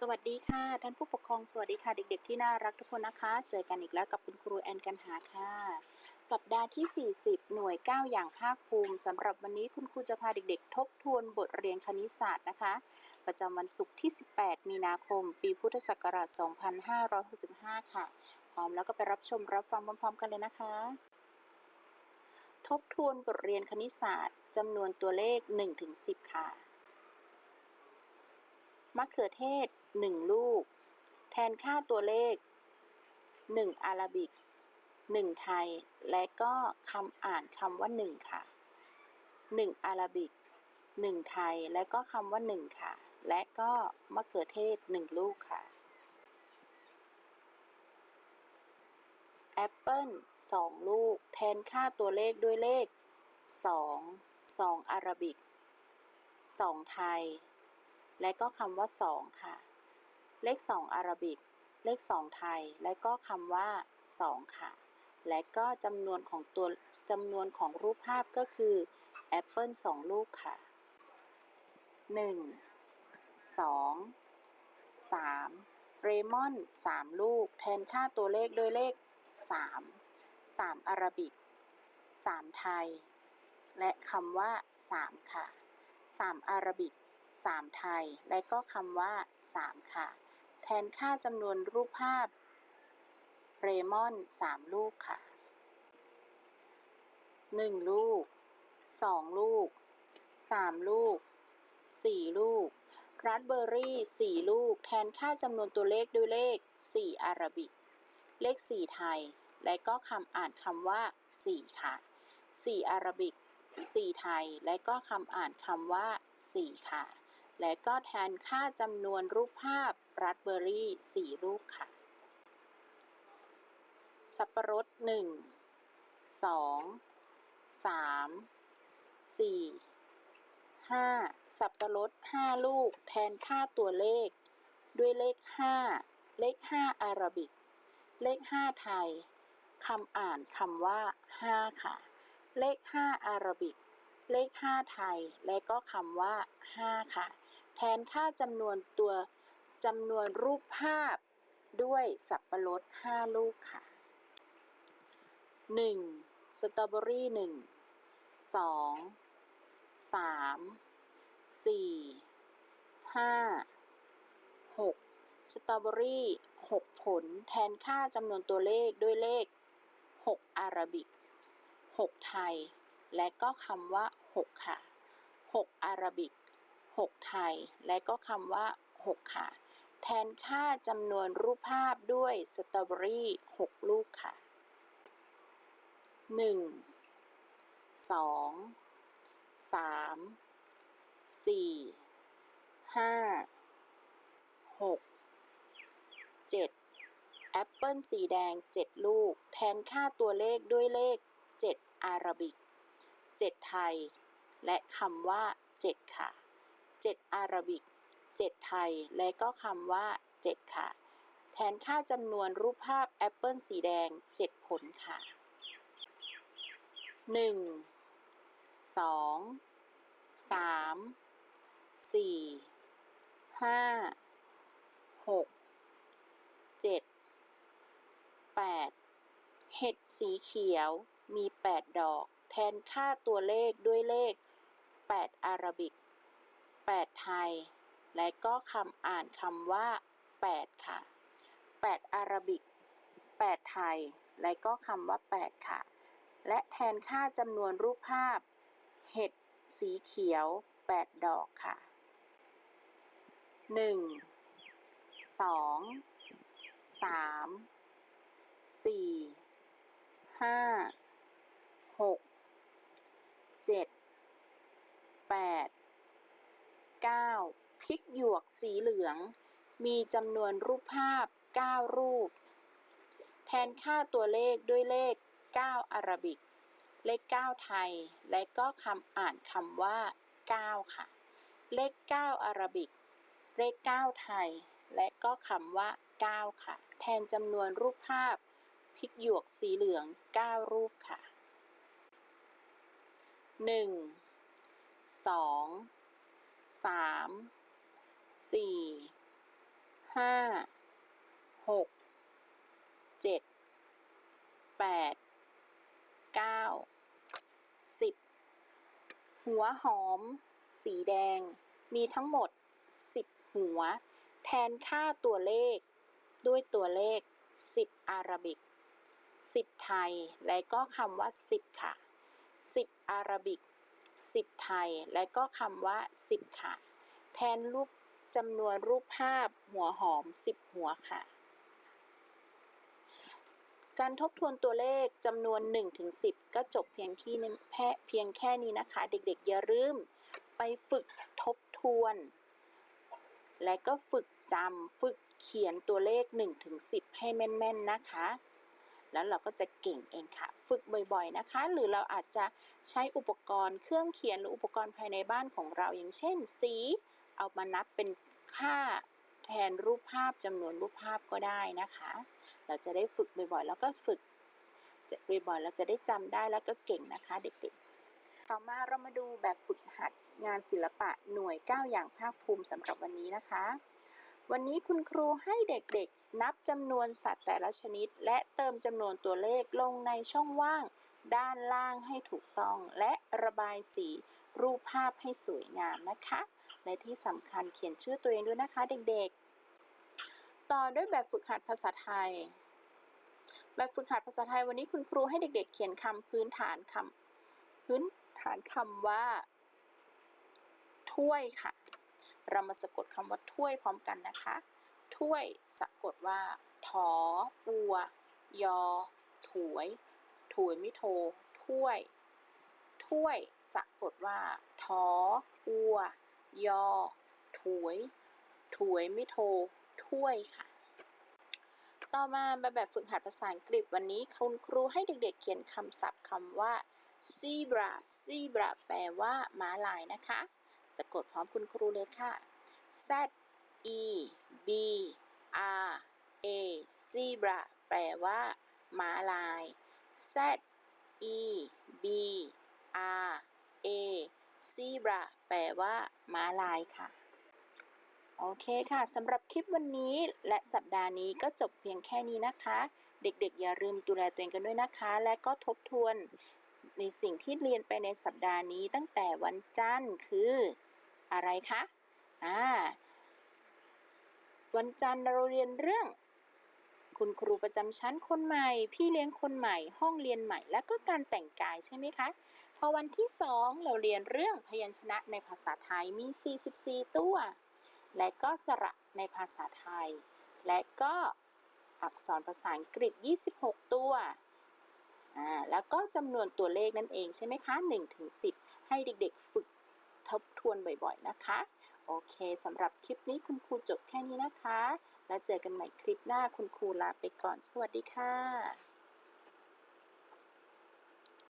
สวัสดีค่ะ ท่านผู้ปกครองสวัสดีค่ะเด็ก ๆ ที่น่ารักทุกคนนะคะ เจอกันอีกแล้วกับคุณครูแอนกันหาค่ะ สัปดาห์ที่ 40 หน่วย 9 อย่างภาคภูมิสำหรับวันนี้คุณครูจะพาเด็ก ๆ ทบทวนบทเรียนคณิตศาสตร์นะคะ ประจำวันศุกร์ที่ 18 มีนาคม ปีพุทธศักราช 2565 ค่ะ พร้อมแล้วก็ไปรับชมรับฟังพร้อมๆกันเลยนะคะ ทบทวนบทเรียนคณิตศาสตร์จำนวนตัวเลข 1-10 ค่ะ มะเขือเทศ 1 ลูก แทนค่าตัวเลข 1 อาราบิก 1 ไทย และก็คำอ่านคำว่า 1 ค่ะ 1 อาราบิก 1 ไทย และก็คำว่า 1 ค่ะ และก็มะเขือเทศ 1 ลูกค่ะแอปเปิล2ลูก แทนค่าตัวเลขด้วยเลข 2 2 อาราบิก 2 ไทย และก็คำว่า 2 ค่ะ เลข 2 อาราบิก เลข 2 ไทย และก็คำว่า 2 ค่ะ และก็จำนวนของตัวจำนวนของรูปภาพก็คือแอปเปิล2ลูกค่ะ 1 2 3 เรมอน 3 ลูก แทนค่าตัวเลขด้วยเลข 3 3อาราบิก 3 ไทย และคำว่า 3 ค่ะ 3อาราบิก 3ไทย และก็คำว่า 3 ค่ะ แทนค่าจำนวนรูปภาพเรมอน 3 ลูกค่ะ 1 ลูก 2 ลูก 3 ลูก 4 ลูกราสเบอร์รี่ 4 ลูก แทนค่าจำนวนตัวเลขด้วยเลข 4 อาราบิก เลข 4 ไทย และก็คำอ่านคำว่า 4 ค่ะ 4 อาราบิก 4 ไทย และก็คำอ่านคำว่า 4 ค่ะ และก็แทนค่าจำนวนรูปภาพราสเบอร์รี่4ลูกค่ะ สับปะรด 1 2 3 4 5 สับปะรด 5 ลูก แทนค่าตัวเลข ด้วยเลข 5 เลข 5 อาราบิก เลข 5 ไทยคำอ่านคำว่า 5 ค่ะ เลข 5 อาราบิก เลข 5 ไทย และก็คำว่า 5 ค่ะ แทนค่าจำนวนตัวจำนวนรูปภาพด้วยสับปะรด 5 ลูกค่ะ 1. สตรอเบอรี่ 1 2 3 4 5 6 สตรอเบอรี่ 6 ผล แทนค่าจำนวนตัวเลขด้วยเลข 6 อาราบิก 6 ไทย และก็คำว่า 6 ค่ะ 6 อาราบิก 6 ไทย และก็คำว่า 6 ค่ะ แทนค่าจำนวนรูปภาพด้วยสตรอเบอรี่6 ลูกค่ะ 1 2 3 4 5 6 7 แอปเปิลสีแดง 7 ลูก แทนค่าตัวเลขด้วยเลข 7 อาราบิก 7 ไทย และคำว่า 7 ค่ะ 7 อาราบิก 7 ไทย และก็คำว่า 7 ค่ะ แทนค่าจำนวนรูปภาพแอปเปิลสีแดง 7 ผลค่ะ 1 2 3 4 5 6 7 8 เห็ดสีเขียวมี 8 ดอก แทนค่าตัวเลขด้วยเลข 8 อาราบิก 8ไทย และก็คำอ่านคำว่า8ค่ะ8อารบิก8ไทย และก็คำว่า8ค่ะ และแทนค่าจำนวนรูปภาพ เห็ดสีเขียว8ดอกค่ะ1 2 3 4 5 6 7 8 9 พริกหยวกสีเหลือง มีจำนวนรูปภาพ 9 รูป แทนค่าตัวเลขด้วยเลข 9 อาราบิก เลข 9 ไทย และก็คำอ่านคำว่า 9 ค่ะ เลข 9 อาราบิก เลข 9 ไทย และก็คำว่า 9 ค่ะ แทนจำนวนรูปภาพ พริกหยวกสีเหลือง 9 รูปค่ะ 1 2 3 4ห้าหกเจ็ดแปดเก้าสิบหัวหอม สีแดง มีทั้งหมด10หัว แทนค่าตัวเลข ด้วยตัวเลข10อาราบิก10ไทย และก็คำว่า10ค่ะ10อาราบิก 10ไทย และก็คำว่า10ค่ะ แทนรูปจำนวนรูปภาพหัวหอม 10 หัวค่ะ การทบทวนตัวเลขจำนวน 1-10 ก็จบเพียงที่เพียงแค่นี้นะคะ เด็กๆ อย่าลืมไปฝึกทบทวน และก็ฝึกจำฝึกเขียนตัวเลข 1-10 ให้แม่น ๆ นะคะ แล้วเราก็จะเก่งเองค่ะ ฝึกบ่อยๆนะคะ หรือเราอาจจะใช้อุปกรณ์เครื่องเขียนหรืออุปกรณ์ภายในบ้านของเรา อย่างเช่น สี เอามานับเป็นค่าแทนรูปภาพจำนวนรูปภาพก็ได้นะคะ เราจะได้ฝึกบ่อยๆ แล้วก็ฝึกบ่อยๆ เราจะได้จำได้แล้วก็เก่งนะคะเด็กๆ ต่อมาเรามาดูแบบฝึกหัดงานศิลปะหน่วย 9 อย่างภาคภูมิสำหรับวันนี้นะคะ วันนี้คุณครูให้เด็กๆ นับจำนวนสัตว์แต่ละชนิด และเติมจำนวนตัวเลขลงในช่องว่าง ด้านล่างให้ถูกต้อง และระบายสี รูปภาพให้สวยงามนะคะ และที่สำคัญเขียนชื่อตัวเองด้วยนะคะเด็กๆ ต่อด้วยแบบฝึกหัดภาษาไทย แบบฝึกหัดภาษาไทยวันนี้คุณครูให้เด็ก ๆ เขียนคำพื้นฐานคำพื้นฐานคำว่า ถ้วยค่ะ เรามาสะกดคำว่าถ้วยพร้อมกันนะคะ ถ้วยสะกดว่าถออัว ยอ ถวยถวยไมิโท ถ้วย ถ้วยสะกดว่าทออัว ยอ ถวยถวยไมิโท ถ้วยค่ะ ต่อมาแบบฝึกหัดภาษาอังกฤษวันนี้คุณครูให้เด็กๆเขียนคำศัพท์คำว่า zebra zebra แปลว่าม้าลายนะคะ สะกดพร้อมคุณครูเลยค่ะ z e b r a zebra แปลว่าม้าลาย z e b r a zebra แปลว่าม้าลายค่ะ โอเคค่ะสำหรับคลิปวันนี้และสัปดาห์นี้ก็จบเพียงแค่นี้นะคะ เด็กๆ อย่าลืมดูแลตัวเองกันด้วยนะคะ และก็ทบทวนในสิ่งที่เรียนไปในสัปดาห์นี้ตั้งแต่วันจันทร์คือ อะไรคะอ่าวันจันทร์เราเรียนเรื่อง คุณครูประจำชั้นคนใหม่ พี่เลี้ยงคนใหม่ ห้องเรียนใหม่ และก็การแต่งกายใช่ไหมคะ พอวันที่สองเราเรียนเรื่องพยัญชนะในภาษาไทยมี 44 ตัว และก็สระในภาษาไทย และก็อักษรภาษาอังกฤษ 26 ตัว อ่า แล้วก็จำนวนตัวเลขนั่นเองใช่ไหมคะ1ถึง10 ให้เด็กๆ ฝึก ทบทวนบ่อยๆนะคะ โอเคสำหรับคลิปนี้คุณครูจบแค่นี้นะคะ แล้วเจอกันใหม่คลิปหน้าคุณครูลาไปก่อน สวัสดีค่ะ